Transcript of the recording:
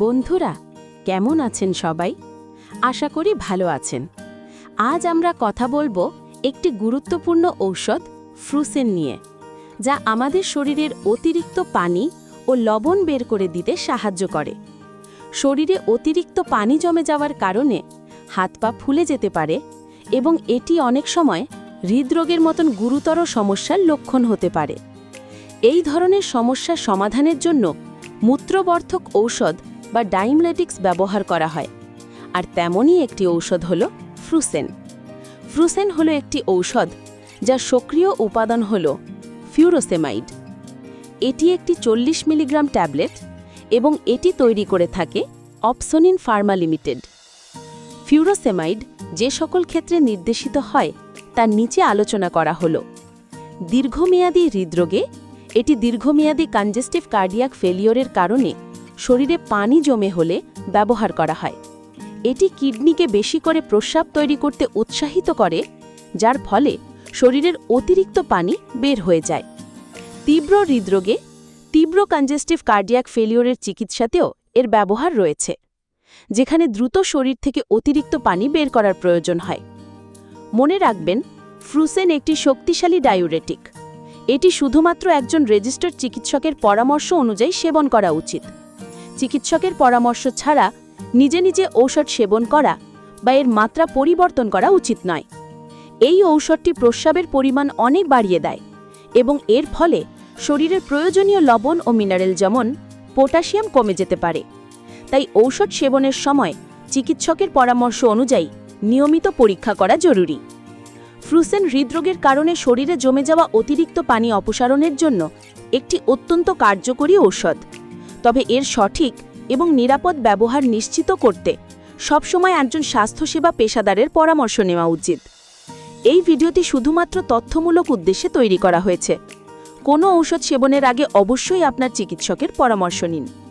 বন্ধুরা, কেমন আছেন সবাই? আশা করি ভালো আছেন। আজ আমরা কথা বলব একটি গুরুত্বপূর্ণ ঔষধ, ফ্রুসেন নিয়ে, যা আমাদের শরীরের অতিরিক্ত পানি ও লবণ বের করে দিতে সাহায্য করে। শরীরে অতিরিক্ত পানি জমে যাওয়ার কারণে হাত পা ফুলে যেতে পারে এবং এটি অনেক সময় হৃদরোগের মতন গুরুতর সমস্যার লক্ষণ হতে পারে। এই ধরনের সমস্যার সমাধানের জন্য মূত্রবর্ধক ঔষধ বা ডাইমলেটিক্স ব্যবহার করা হয়। আর তেমনই একটি ঔষধ হল ফ্রুসেন। ফ্রুসেন হল একটি ঔষধ যার সক্রিয় উপাদান হল ফিউরোসেমাইড। এটি একটি চল্লিশ মিলিগ্রাম ট্যাবলেট এবং এটি তৈরি করে থাকে অপসোনিন ফার্মা লিমিটেড। ফিউরোসেমাইড যে সকল ক্ষেত্রে নির্দেশিত হয়, তার নিচে আলোচনা করা হল। দীর্ঘমেয়াদী হৃদরোগে এটি দীর্ঘমেয়াদী কনজেস্টিভ কার্ডিয়াক ফেলিওরের কারণে শরীরে পানি জমে হলে ব্যবহার করা হয়। এটি কিডনিকে বেশি করে প্রস্রাব তৈরি করতে উৎসাহিত করে, যার ফলে শরীরের অতিরিক্ত পানি বের হয়ে যায়। তীব্র হৃদরোগে, তীব্র কনজেস্টিভ কার্ডিয়াক ফেলিওরের চিকিৎসাতেও এর ব্যবহার রয়েছে, যেখানে দ্রুত শরীর থেকে অতিরিক্ত পানি বের করার প্রয়োজন হয়। মনে রাখবেন, ফ্রুসেন একটি শক্তিশালী ডায়ুরেটিক। এটি শুধুমাত্র একজন রেজিস্টার্ড চিকিৎসকের পরামর্শ অনুযায়ী সেবন করা উচিত। চিকিৎসকের পরামর্শ ছাড়া নিজে নিজে ঔষধ সেবন করা বা এর মাত্রা পরিবর্তন করা উচিত নয়। এই ঔষধটি প্রস্রাবের পরিমাণ অনেক বাড়িয়ে দেয় এবং এর ফলে শরীরের প্রয়োজনীয় লবণ ও মিনারেল যেমন পটাশিয়াম কমে যেতে পারে। তাই ঔষধ সেবনের সময় চিকিৎসকের পরামর্শ অনুযায়ী নিয়মিত পরীক্ষা করা জরুরি। ফ্রুসেন হৃদরোগের কারণে শরীরে জমে যাওয়া অতিরিক্ত পানি অপসারণের জন্য একটি অত্যন্ত কার্যকরী ঔষধ। তবে এর সঠিক এবং নিরাপদ ব্যবহার নিশ্চিত করতে সবসময় একজন স্বাস্থ্যসেবা পেশাদারের পরামর্শ নেওয়া উচিত। এই ভিডিওটি শুধুমাত্র তথ্যমূলক উদ্দেশ্যে তৈরি করা হয়েছে। কোনো ঔষধ সেবনের আগে অবশ্যই আপনার চিকিৎসকের পরামর্শ নিন।